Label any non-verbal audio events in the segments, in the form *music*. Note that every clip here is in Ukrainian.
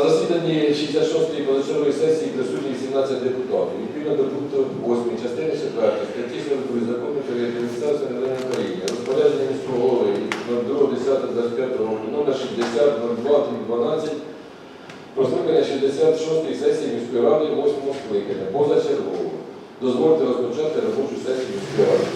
На засіданні 66-ї позачергової сесії присутні 18 депутатів. Відповідно до пункту 8 частини 4 статті 42 закону про адміністрацію населення України, розпорядження міського голови 02.10.25 року номер 60 02 12 про скликання 66-ї сесії міської ради 8 скликання позачергово. Дозвольте розпочати робочу сесію міської ради.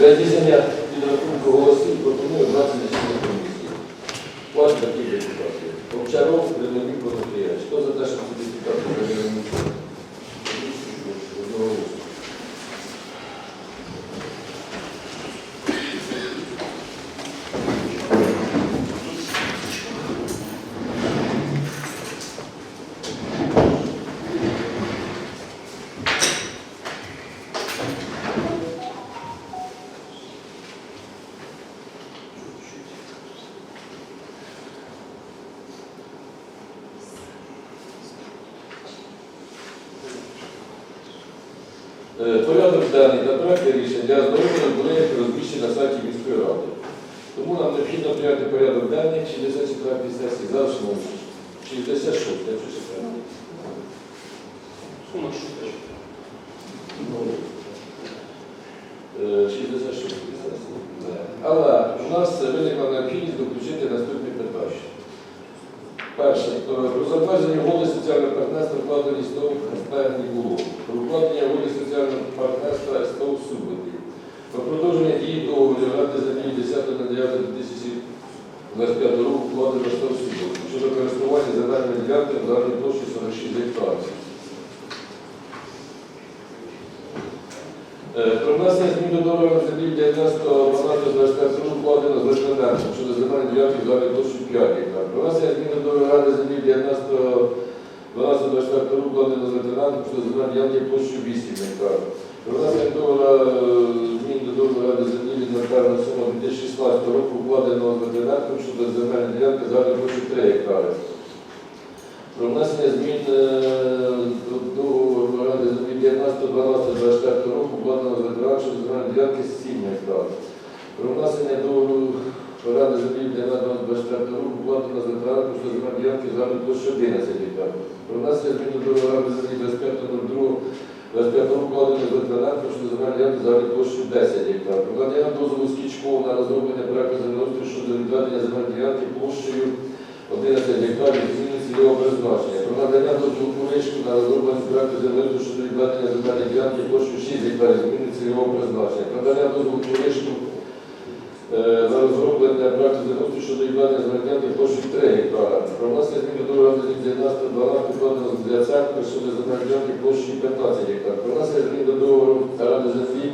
Для здійснення підрахунку голосів пропоную 20 засідання комісії. Ваш такі депутати. Овчаров, Леонід Конопріяч. Хто за те, щоб ці депутати прийняли Одноголосно. Е, Порядок денний та проекти рішень для ознайомлення були розміщені на сайті міської ради. Тому нам необхідно прийняти порядок денний 64 сесії завжди 66, якщо ще правильно. Е, 66 сесії. Але у нас виникла необхідність доключити наступні питання. Перше, е, про затвердження соціального партнерства вкладені СТОВ СП не було. Про укладення угоди соціального партнерства СТОВ Суботів. Про продовження дії договору ради землі 10 на 9 2025 року вкладено СТОВ Суботів щодо користування земельними ділянками загальної площі 46 гектарів. Е, Про внесення змін до договору землі 19 12 року вкладено з резидентом щодо земельної ділянки загальної площі 5 гектар. Про внесення змін до договору ради землі 19 12 року вкладено з резидентом щодо земельної ділянки площі 8 гектар. Про внесення договору е, змін до договору ради землі від нотарного сума 2016 року вкладено з резидентом щодо земельної ділянки загальної площі 3 гектари. Про внесення змін е, до договору ради землі 19.12.24 року вкладено з ветеранів щодо земельної ділянки 7 гектар. Про внесення договору оренди землі для 24 року укладено з ветеранами, що земель ділянки загальну площу 11 гектарів. Про внесення змін до оренди землі 25.02 25 року укладено з ветеранами, що земель ділянки загальну площі 10 гектарів. Прокладення дозволу Скічкова на розроблення проекту землеустрою щодо відведення земельних ділянки площею 11 гектарів зміни цільового призначення. Прокладення дозволу Куричку на розроблення проекту землеустрою щодо відведення земельної ділянки площею 6 гектарів зміни цільового призначення. Прокладення дозволу Куришку е, на розроблення проекту землеустрою щодо відведення земельної ділянки площею 3 гектара. Про внесення змін до договору з 19 12 укладено з Яценко щодо земельної ділянки площею 15 гектар. Про внесення змін до договору оренди землі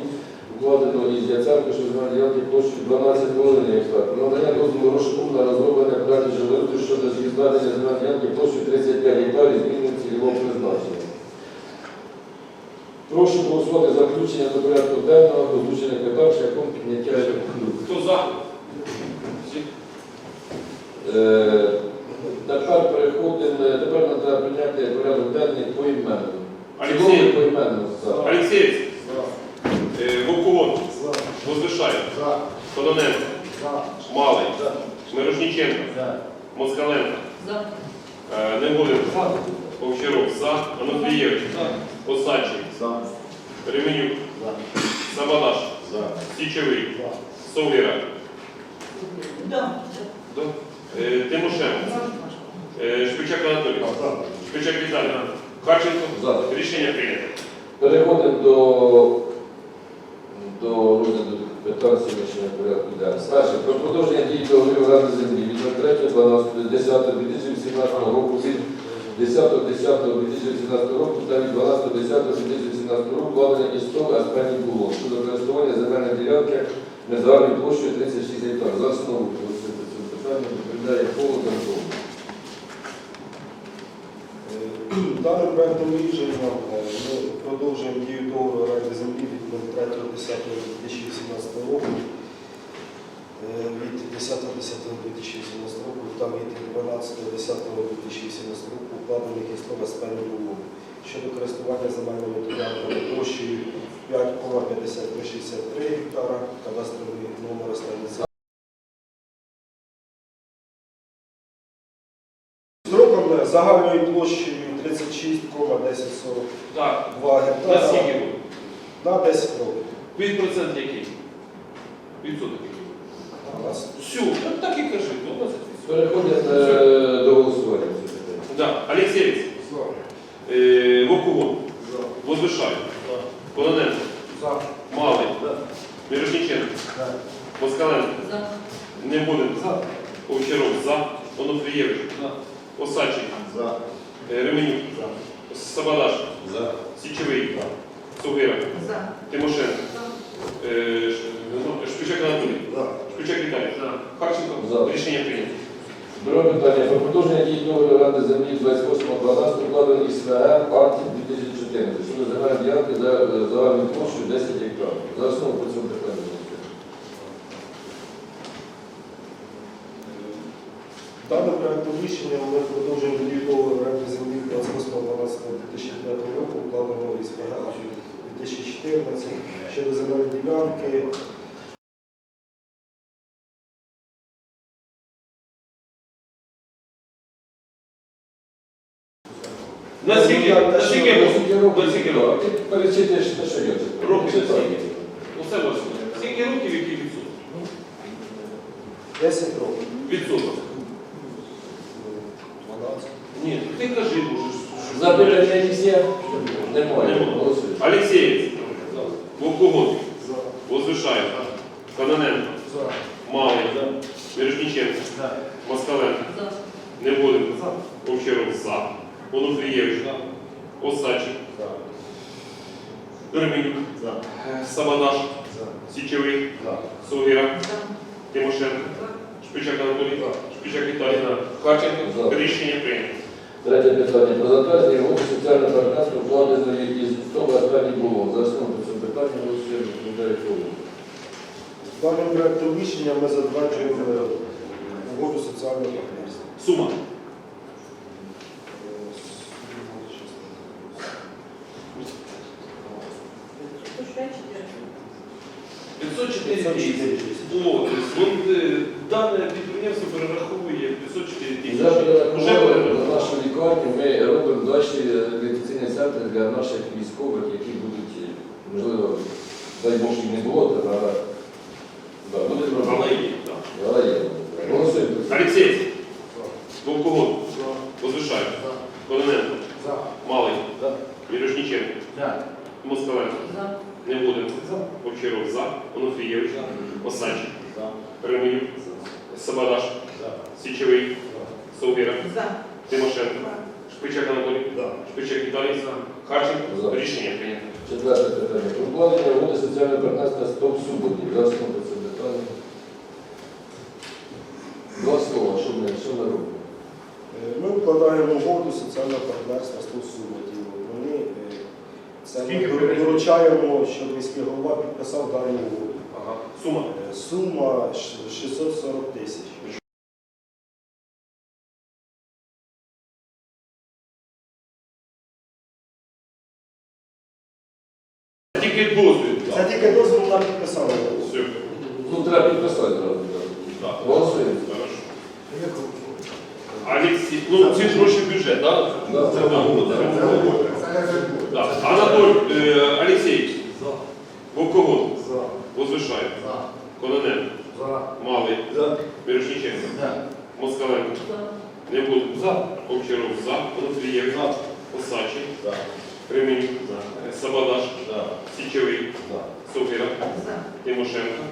укладено із Яценко щодо земельної ділянки площею 12,5 гектар. Про надання дозволу Рошку на розроблення проекту землеустрою щодо відведення земельної ділянки площею 35 гектарів зміни цільового призначення. Прошу голосувати за включення до порядку денного озвучених питань шляхом підняття рук. Хто за? Е, Тепер переходимо, тепер нам треба прийняти порядок денний поіменно. Цілому поіменно. за. Олексєєць. Е, Возвишаєв. Кононенко. Малий. Мирошниченко. Москаленко. Е, Негулин. Овчаров. За. Анофієвич. Осадчий. Ременюк. Сабадаш. Січовий. Совіра. Да. Е, Тимошенко. Е, Шпичак Анатолій. Шпичак Віталій. Харченко. За. Рішення прийнято. Переходимо до, до розгляду питань сьогоднішнього порядку денного. Перше, про продовження дії договорів оренди землі від 03.10.2018 року від 10.10.2018 року та від 12.10.2018 року вкладення із СТОВ Аспені було щодо користування земельної ділянки незагальною площею 36 гектарів. За основу це питання відповідає Павло Данков. *clears throat* Даним проектом рішення е, ми продовжуємо дію договору оренди землі від 03.10.2018 року. Е, Від 10.10.2018 року та від 12.10.2018 року укладених певним умовами щодо користування земельними ділянками площею 5,5363 гектара, кадастровий номер останній. Строком загальною площею 36,1042 гектара. на 10 років. Від процент який? Відсоток Все, так, так і кажи, 12%. Переходимо е, до голосування. Да. Олексєєць. Е, Вовковод. Возвишаєв. Кононенко. Малий. Мирошниченко. Москаленко. Негулин. Овчаров. За. Онуфрієвич. Осадчий. Е, Ременюк. Сабадаш. Січовий. Сугира. Тимошенко. Е, Ш- ну, Шпичак Анатолій. Шпичак Віталій. Харченко. За. Рішення прийнято. Друге питання. Про продовження дії договору оренди землі 28.12 укладений із СВР партії 2014 щодо земельної ділянки за е, загальною площею 10 гектарів. За основу по цьому питанню. Даним проектом рішення ми продовжуємо дію договору оренди землі 28.12.2005 року, укладеного із ПГА 2014 щодо земельної ділянки. На скільки? На скільки Ну, років? скільки років? На скільки років? Ти перечитаєш те, що читаю. Років Читай. скільки? Усе важливо. Скільки років, який відсоток? 10 років. Відсоток. 12. Ні, ти кажи, може. Запитання якісь є? Немає. Олексєєць. Вовковод. Возвишаєв. Кононенко. Малий. Мирошниченко. Москаленко. Негулин. Овчаров. За. Онуфрієвич. Осадчий. Ременюк. Е, Сабадаш. Січовий. Сугіра. Тимошенко. Шпичак Анатолій. Шпичак Віталій. Харченко. Рішення прийнято. Третє питання. Про затвердження угоди соціального партнерства вкладеної із того останній було. За основу по цьому питанню голосуємо. Відповідає Павло. Даним проектом рішення ми затверджуємо угоду соціального партнерства. Сума. Е, 504 504 тисячі. От, е, да, підприємство перераховує 504 І тисячі. Уже на нашу лікарню ми робимо далі реабілітаційні центри для наших військових, які будуть, можливо, дай Бог їм не було, та але да, будемо Але робити. є, так. Але є. Голосуємо. Алексей. Вовкогон. Возвишаєв. Кононенко. Малий. Мірошніченко. Москаленко. Не буде. Овчаров за. Онуфрієвич. Осадчик. Перемирюк. Сабадаш. Січовий. Совгера. Тимошенко. Шпичак Анатолій. Шпичак Віталій. Харченко. За. Рішення прийнято. Четверте питання. Про укладення угоди соціального партнерства «Стоп суботі». За основу це питання. Два слова, що ми, що ми робимо? Е, Ми вкладаємо угоду соціального партнерства з Суботів. Вони е, це ми доручаємо, щоб міський голова підписав дану угоду. Ага. Сума. Е, Сума 640 тисяч. Тільки дозвіл. Це тільки дозвіл на підписання. Все. Ну, треба підписати зразу. Так. Голосуємо. Хорошо. Алексій, ну ці гроші в бюджет, так? Да. Це угода. Так. Анатолій е, Олексійович. Вовковод. Возвишаєв. Кононенко. Малий. Мірошніченко. Москаленко. Не буду. За. Овчаров. За. Онуфрієв. Осачий. Кременюк. Сабадаш. Січовий. Софіра. Тимошенко.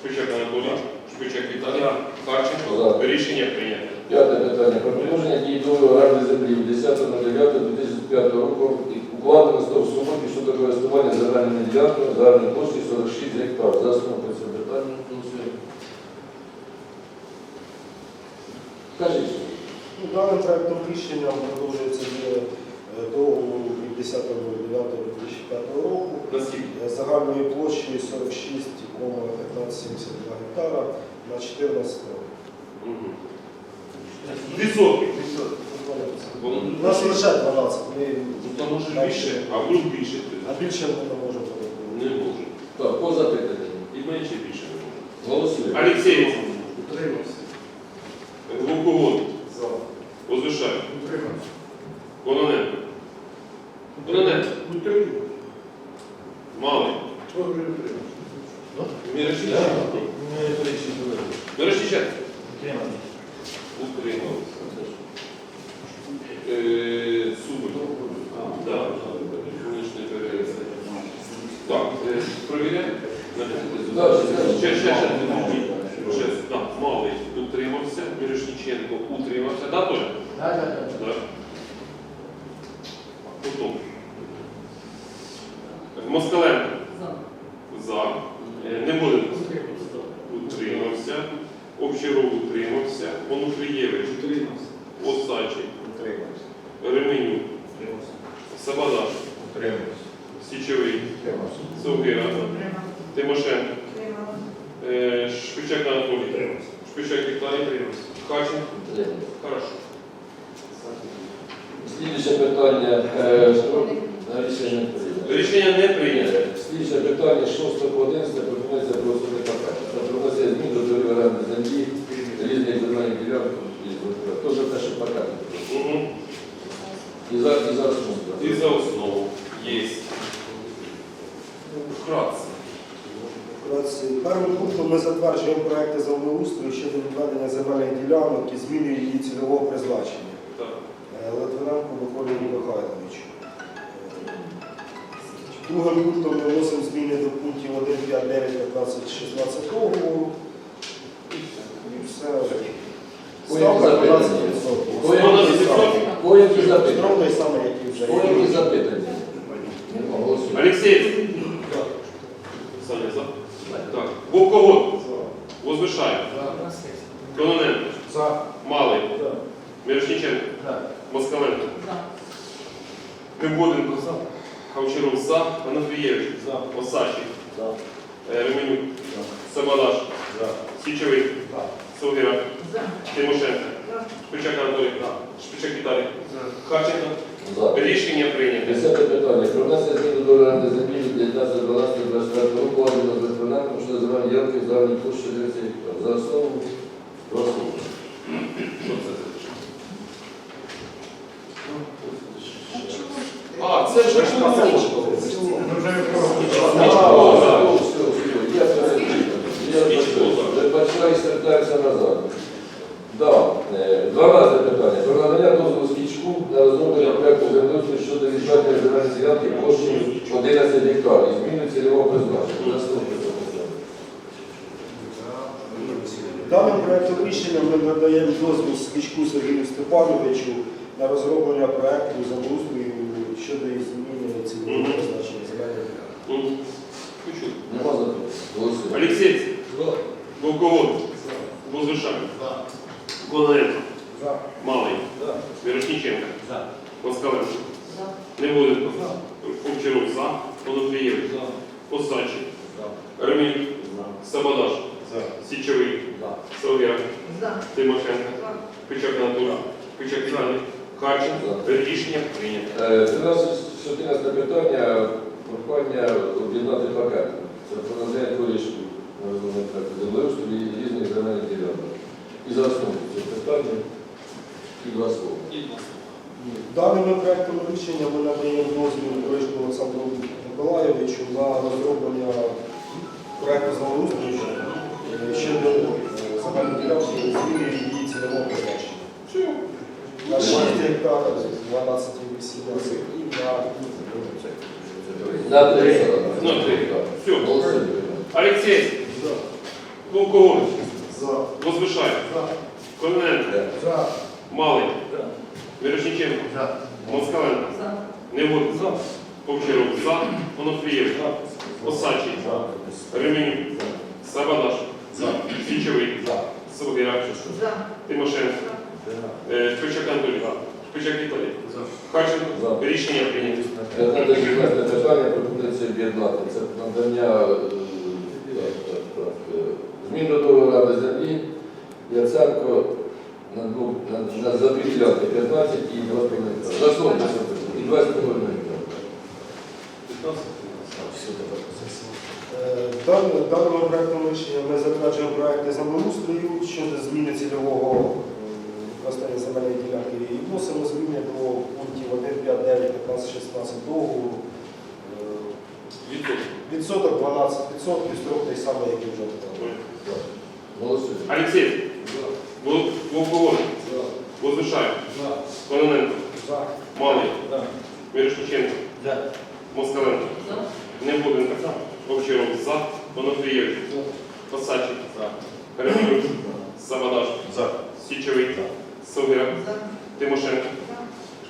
Шпичак Анатолій. Шпичак Віталій. Харченко. Рішення прийнято. П'яте питання. Про продовження дії договору оренди землі 10.09.2005 року і укладено 100 сумоти щодо користування земельними ділянками загальною площею 46 гектар. За основу по цьому питанню голосуємо. Кажіть. Ну, Даним проектом рішення продовжується дія 10.09.2005 року загальною площею 46,1572 гектара на 14 років. Відсотки. У нас лише 12, ми Ну, може більше, а вдруг більше. а більше ми не можемо подати. Не може. Так, по запитанню. І менше більше не може. Голосуємо. Олексій. Вовковод. Возвишаєв. Кононенко. Кононенко. Малий. Мірошніченко. Мірошніченко. Утримався. Е, Субель. Да. Вони ж не перевезли. Так, е, провіряємо. Так, Ще, ще, ще. Ще, так, малий утримався, Мірошніченко утримався. Да, Толя? Так. Потім. Москаленко. За. Е, Не буде. Утримався. Овчаров утримався. Онуфрієвич. Осачий. Ременюк. Сабадаш. Січовий. Совгира. Тимошенко. Е, Шпичак Анатолій. Шпичак Віталій. Харченко. Хорошо. Слідуюче питання. е, Рішення. Рішення не прийнято. Слідче питання 6 по 11 пропонується проголосувати пакет. Це пропозиція змін до оренди землі різних земельних ділянок. Теж те, що пакет. Угу. І за, і за основу. І за основу є. Вкратце. Вкратце, Першим пунктом ми затверджуємо проекти землеустрою щодо відведення земельних ділянок і зміни її цільового призначення. Так. Литвиненко Миколі Михайловичу. Другим пунктом ми вносимо зміни до пунктів 1, 5, 9, 15, 16 договору. І все. Ставка 12%. Поїмки Поїмки запитання. Строк той самий, який вже Поїмки є. запитання. Голосуємо. Олексій. Саня за. Так. Вовковод. Возвишаєв. Кононенко. Малий. Мірошніченко. Москаленко. Неводенко. Хавчаров за. Ануфрієвич. Осачий. Е, Ременюк. Сабалаш. Січовий. Совгіра. Тимошенко. Шпичак Анатолій. Шпичак Віталій. Харченко. За. Рішення прийнято. Десяте питання. Про внесення змін до оренди землі від 19.12.24 року, ладено з Литвиненком щодо земельної ділянки загальної площі 30 гектар. За основу. Прошу. Це вже ж А, казали. о, все, все, все, я перепрошую. Я вибачаюсь, вертаюся назад. Да, е, 12 питання. Про надання дозволу Скічку на розроблення проекту землеустрою щодо відведення земельної ділянки площею 11 гектарів. Зміни цільового призначення. Наступне запитання. Даним проектом рішення ми надаємо дозвіл Свічку Сергію Степановичу на розроблення проекту землеустрою щодо зміни цільового Мгм. призначення земельних ділянок. М. Хочу. Нема запитань. Голосуємо. Алексей. Волковод. Возвышай. Кононенко. Малый. Мирошниченко. Москаленко. Неводенко. Овчаров. За. Онуфриєвич. Осадчий. Ремінь. Сабадаш. Січовий. Солов'як. Тимошенко. Пичак Анатолій. Пичак Віталій. Харченко. Рішення прийнято. Е, 13 14 питання, прохання об'єднати пакет. Це про надання проект землеустрою і різних земельних ділянок. І за основу це питання і два слова. Даними проектом рішення ми надаємо дозвіл Боришку Олександру Миколайовичу на розроблення проекту землеустрою щодо е, земельної ділянки і зміни її цільового призначення. На 6 гектарів, 12 18 і на На три. На три. Все. Голосуємо. Алексей. Волковод. за. Возвышай. Кононенко. За. Малий. Мирошниченко. Москаленко. Неводенко. Овчаров. За. Онуфриєвич. Осадчий. Ремінь. Сабадаш. Січовий. Солов'як. Тимошенко. Е, Шпичак Анатолій. Шпичак Віталій. Харченко. За. Рішення прийнято. Віднесне питання пропонується об'єднати. Це надання е, е, змін до договору ради землі Яценко на, двох- на, на за дві ділянки 15 і 2,5 гектара. За основу і 2,5 гектара. Все, тепер. Е, дан- Даним проектом рішення ми затверджуємо проекти землеустрою щодо зміни цільового е, використання земельної ділянки і вносимо зміни до пунктів 1, 5, 9, 15, 16 договору. Е, Відсоток. Відсоток 12%, строк той самий, який вже. Голосуємо. Алексей. Волковод. Возвышай. Кононенко. Малий. Мирошниченко. Москаленко. Неводенко. Овчаров. За. Онуфриєвич. Посадчий. Ремінь. Сабадаш. Січовий. Солов'як. Тимошенко.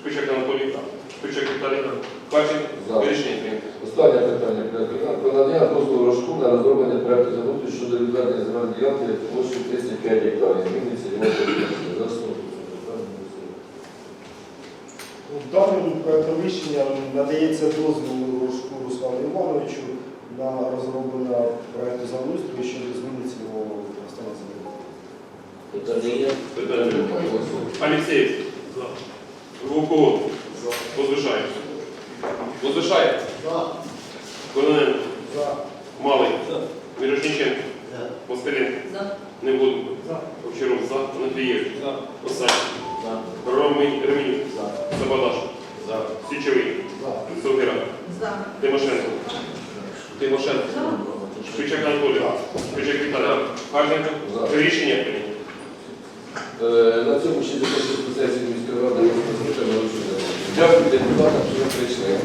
Шпичак Анатолій. Шпичак Віталій. Харченко. Рішення прийнято. Останнє питання. Про надання дозволу Рожку на розроблення проекту землеустрою щодо відведення земельної ділянки площею 35 гектарів. Зміни цільового. За основу це питання. Даним рішення надається дозвіл Рожку Руслану Івановичу на розроблення проекту землеустрою щодо зміни цільового використання землі. Питання є? Питання. Голосуємо. Алексей. Волковод. Возвышай. Возвышай. Кононенко. Малий. Мирошниченко. Москаленко. Неводенко. Овчаров. За. Анатолієвич. Осадчий. Ромень. Ремінь. Сабадаш. Січовий. Солов'як. Тимошенко. Тимошенко. Шпичак Анатолій. Шпичак Віталій. Харченко. За. Рішення прийнято. Е, На цьому ще закінчити сесію міської ради. Депутатам, що прийшли.